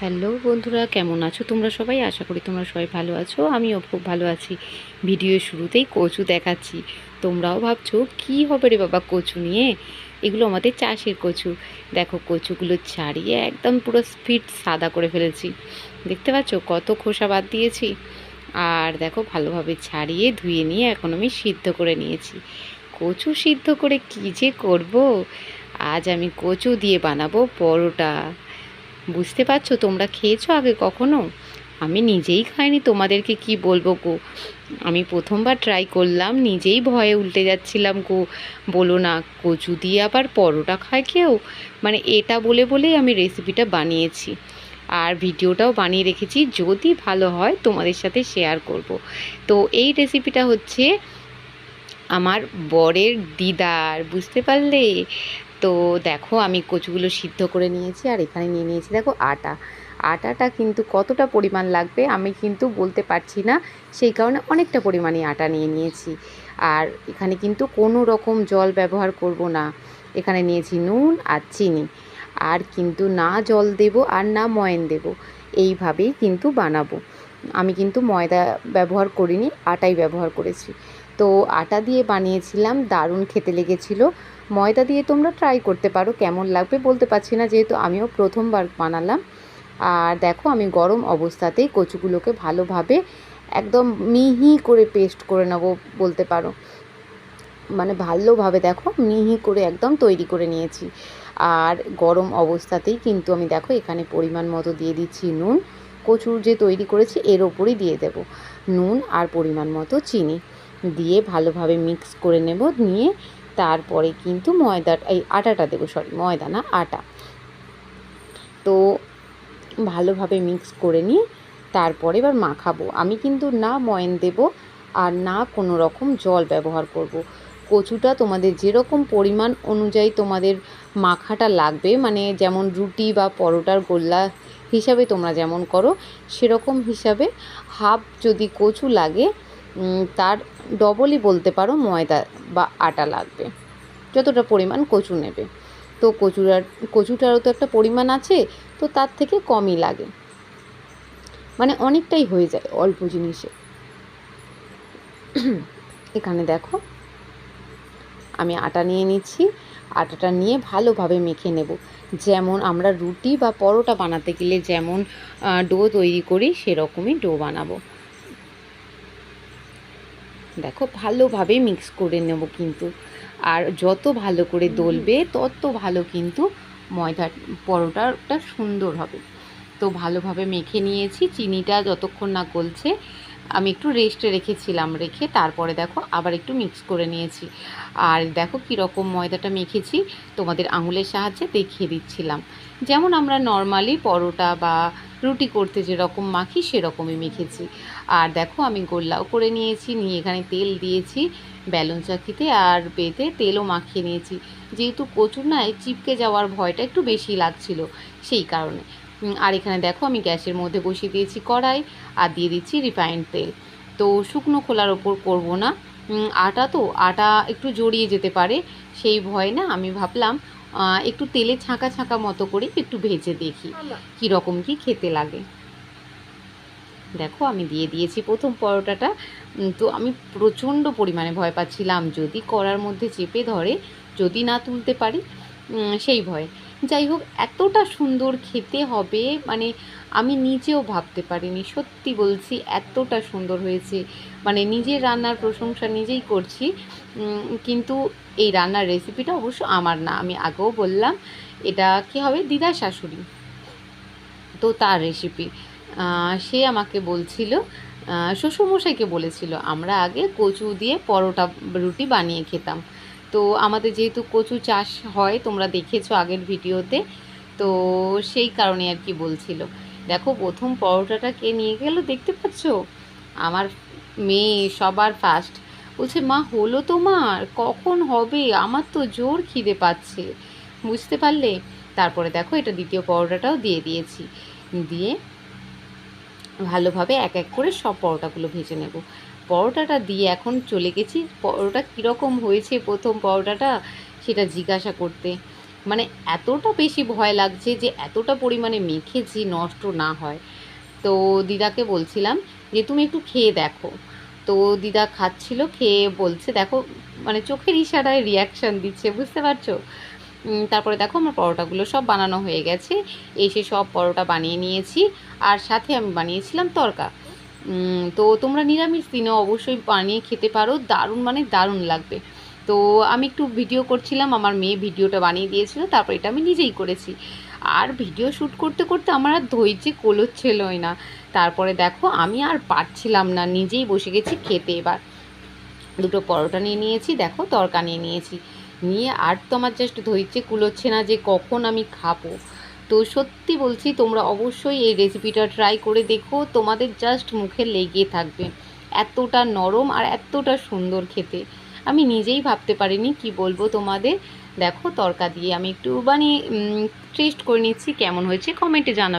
Hello বন্ধুরা, কেমন আছো? তোমরা সবাই? আশা করি তোমরা সবাই ভালো আছো। আমিও খুব ভালো আছি। ভিডিওর শুরুতেই কচু দেখাচ্ছি। তোমরাও ভাবছ, কি হবে রে বাবা কচু নিয়ে? এগুলো আমাদের চাষের কচু। দেখো, কচুগুলো ছাড়িয়ে একদম পুরো স্পিড সাদা করে ফেলেছি। দেখতে পাচ্ছ? কত খোসা বাদ দিয়েছি। আর দেখো, ভালোভাবে ছাড়িয়ে ধুয়ে নিয়ে এখন আমি সিদ্ধ করে নিয়েছি। কচু সিদ্ধ করে কী যে করব? আজ আমি কচু দিয়ে বানাবো পরোটা। বুঝতে পারছ তোমরা খেয়েছো আগে কখনো? আমি নিজেই খাইনি, তোমাদেরকে কি বলব গো? আমি প্রথমবার ট্রাই করলাম, নিজেই ভয়ে উল্টে যাচ্ছিলাম গো। বলো না, কচু দিয়ে আবার পরোটা খায় কেউ? মানে এটা বলে বলেই আমি রেসিপিটা বানিয়েছি। আর ভিডিওটাও বানিয়ে রেখেছি, যদি ভালো হয় তোমাদের সাথে শেয়ার করব। তো এই রেসিপিটা হচ্ছে আমার বরের দিদার, বুঝতে পারলে? তো দেখো আমি কচুগুলো সিদ্ধ করে নিয়েছি আর এখানে নিয়ে নিয়েছি দেখো আটা। আটাটা কিন্তু কতটা পরিমাণ লাগবে আমি কিন্তু বলতে পারছি না, সেই কারণে অনেকটা পরিমাণে আটা নিয়ে নিয়েছি। আর এখানে কিন্তু কোনো রকম জল ব্যবহার করব না। এখানে নিয়েছি নুন আর চিনি। আর কিন্তু না জল দেব আর না ময়ন দেব, এইভাবেই কিন্তু বানাবো। আমি কিন্তু ময়দা ব্যবহার করিনি, আটাই ব্যবহার করেছি। তো আটা দিয়ে বানিয়েছিলাম, দারুণ খেতে লেগেছিলো। ময়দা দিয়ে তোমরা ট্রাই করতে পারো, কেমন লাগবে বলতে পারছি না, যেহেতু আমিও প্রথমবার বানালাম। আর দেখো, আমি গরম অবস্থাতেই কচুগুলোকে ভালোভাবে একদম মিহি করে পেস্ট করে নেব বলতে পারো। মানে ভালোভাবে দেখো, মিহি করে একদম তৈরি করে নিয়েছি। আর গরম অবস্থাতেই কিন্তু আমি দেখো, এখানে পরিমাণ মতো দিয়ে দিচ্ছি নুন। কচুর যে তৈরি করেছি, এর ওপরই দিয়ে দেব নুন আর পরিমাণ মতো চিনি। দিয়ে ভালোভাবে মিক্স করে নেব, নিয়ে তারপরে কিন্তু ময়দা এই আটাটা দেবো সরি ময়দা না, আটা তো ভালোভাবে মিক্স করে নিয়ে তারপরে এবার মাখাবো আমি কিন্তু না ময়ন দেব আর না কোনো রকম জল ব্যবহার করব। কচুটা তোমাদের যেরকম পরিমাণ অনুযায়ী তোমাদের মাখাটা লাগবে মানে যেমন রুটি বা পরোটার গোল্লা হিসাবে তোমরা যেমন করো, সেরকম হিসাবে হাফ যদি কচু লাগে তার ডবলই বলতে পারো ময়দা বা আটা লাগবে। যতটা পরিমাণ কচু নেবে। তো কচুরার, কচুটারও তো একটা পরিমাণ আছে, তো তার থেকে কমই লাগে। মানে অনেকটাই হয়ে যায় অল্প জিনিসে। এখানে দেখো, আমি আটা নিয়ে নিচ্ছি। আটাটা নিয়ে ভালোভাবে মেখে নেব। যেমন আমরা রুটি বা পরোটা বানাতে গেলে যেমন ডো তৈরি করি, সেরকমই ডো বানাবো। দেখো ভালোভাবে মিক্স করে নেব কিন্তু। আর যত ভালো করে দলবে তত ভালো কিন্তু ময়দা পরোটাটা সুন্দর হবে। তো ভালোভাবে মেখে নিয়েছি চিনিটা যতক্ষণ না গলছে আমি একটু রেস্টে রেখেছিলাম রেখে তারপরে দেখো আবার একটু মিক্স করে নিয়েছি। আর দেখো কীরকম ময়দাটা মেখেছি, তোমাদের আঙুলের সাহায্যে দেখিয়ে দিচ্ছিলাম। যেমন আমরা নর্মালি পরোটা বা রুটি করতে যেরকম মাখি, সেরকমই মেখেছি। আর দেখো আমি গোল্লাও করে নিয়েছি, নিয়ে এখানে তেল দিয়েছি ব্যালন চাকিতে আর পেতে তেলও মাখিয়ে নিয়েছি। যেহেতু কচুর নাই চিপকে যাওয়ার ভয়টা একটু বেশি লাগছিল সেই কারণে। আর এখানে দেখো আমি গ্যাসের মধ্যে বসিয়ে দিয়েছি কড়াই আর দিয়ে দিচ্ছি রিফাইন্ড তেল। তো শুকনো খোলার ওপর করব না। আটা তো আটা একটু জড়িয়ে যেতে পারে সেই ভয় না আমি ভাবলাম একটু তেলে ছাঁকা ছাঁকা মতো করে একটু ভেজে দেখি কীরকম কি খেতে লাগে। দেখো আমি দিয়ে দিয়েছি প্রথম পরোটাটা। তো আমি প্রচণ্ড পরিমাণে ভয় পাচ্ছিলাম যদি কড়ার মধ্যে চেপে ধরে যদি না তুলতে পারি সেই ভয়। যাই হোক, এতটা সুন্দর খেতে হবে মানে আমি নিজেও ভাবতে পারিনি, সত্যি বলছি এতটা সুন্দর হয়েছে। মানে নিজের রান্নার প্রশংসা নিজেই করছি কিন্তু এই রান্নার রেসিপিটা অবশ্য আমার না। আমি আগেও বললাম, এটা কি হবে? দিদা শাশুড়ি। তো তার রেসিপি সে আমাকে বলছিল শ্বশুরমশাইকে বলেছিল, আমরা আগে কচু দিয়ে পরোটা রুটি বানিয়ে খেতাম। তো আমাদের যেহেতু কচু চাষ হয়, তোমরা দেখেছ আগের ভিডিওতে, তো সেই কারণে আর কি বলছিল। দেখো, প্রথম পরোটাটা কে নিয়ে গেল দেখতে পাচ্ছ? আমার মেয়ে সবার ফার্স্ট বলছে, মা, হলো তোমার? কখন হবে? আমার তো জোর খিদে পাচ্ছে। বুঝতে পারলে? তারপরে দেখো, এটা দ্বিতীয় পরোটাটাও দিয়ে দিয়েছি। দিয়ে ভালোভাবে এক এক করে সব পরোটাগুলো ভেজে নেব। পরোটাটা দিয়ে এখন চলে গেছি। পরোটা কীরকম হয়েছে প্রথম পরোটাটা সেটা জিজ্ঞাসা করতে। মানে এতটা বেশি ভয় লাগছে যে এতটা পরিমাণে মেখেছি নষ্ট না হয়। তো দিদাকে বলছিলাম যে, তুমি একটু খেয়ে দেখো। তো দিদা খাচ্ছিল, খেয়ে বলছে, দেখো মানে চোখের ইশারায় রিয়াকশান দিচ্ছে, বুঝতে পারছ? তারপরে দেখো আমার পরোটাগুলো সব বানানো হয়ে গেছে। এসে সব পরোটা বানিয়ে নিয়েছি। আর সাথে আমি বানিয়েছিলাম তরকা। তো তোমরা নিরামিষ দিনে অবশ্যই বানিয়ে খেতে পারো। দারুণ মানে দারুণ লাগবে। তো আমি একটু ভিডিও করছিলাম, আমার মেয়ে ভিডিওটা বানিয়ে দিয়েছিল, তারপর এটা আমি নিজেই করেছি। আর ভিডিও শ্যুট করতে করতে আমার আর ধৈর্যে কোলোচ্ছিলই না। তারপরে দেখো, আমি আর পারছিলাম না, নিজেই বসে গেছি খেতে এবার। দুটো পরোটা নিয়ে নিয়েছি, দেখো তরকা নিয়ে নিয়েছি। নিয়ে আর তো আমার জাস্ট ধৈর্যে কুলোচ্ছে না যে কখন আমি খাব। তো সত্যি বলছি, তোমরা অবশ্যই এই রেসিপিটা ট্রাই করে দেখো। তোমাদের জাস্ট মুখে লেগে থাকবে। এতটা নরম আর এতটা সুন্দর খেতে। আমি নিজেই ভাবতে পারিনি কি বলব তোমাদের। দেখো তরকা দিয়ে আমি একটু বানিয়ে টেস্ট করে নিচ্ছি, কেমন হয়েছে কমেন্টে জানাবে।